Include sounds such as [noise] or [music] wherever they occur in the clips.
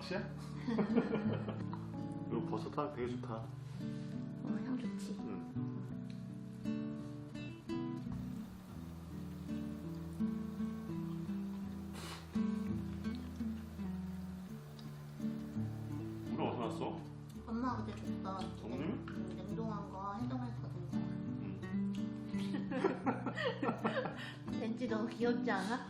낚시야? [laughs] 이거 버섯탕 되게 좋다. 어, 향 좋지. 응. 우리 어디서 났어? 엄마가 그때 줬던 정말? 그 냉동한 거 해동했거든요. 응. [laughs] 왠지 너무 귀엽지 않아?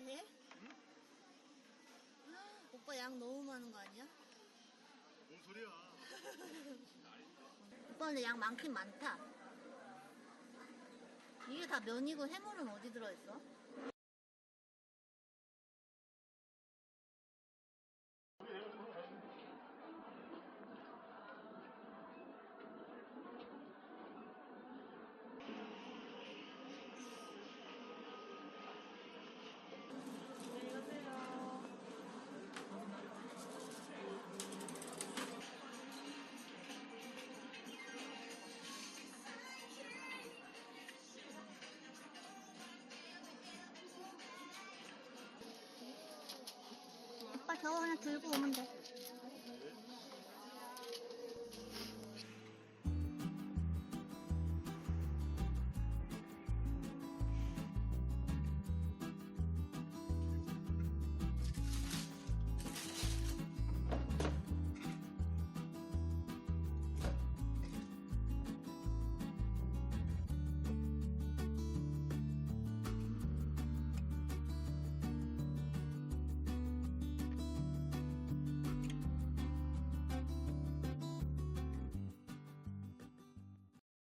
네? 오빠 양 너무 많은 거 아니야? 뭔 소리야? [laughs] 오빠 근데 양 많긴 많다. 다 면이고 해물은 어디 들어있어? 저거 그냥 들고 오면 돼.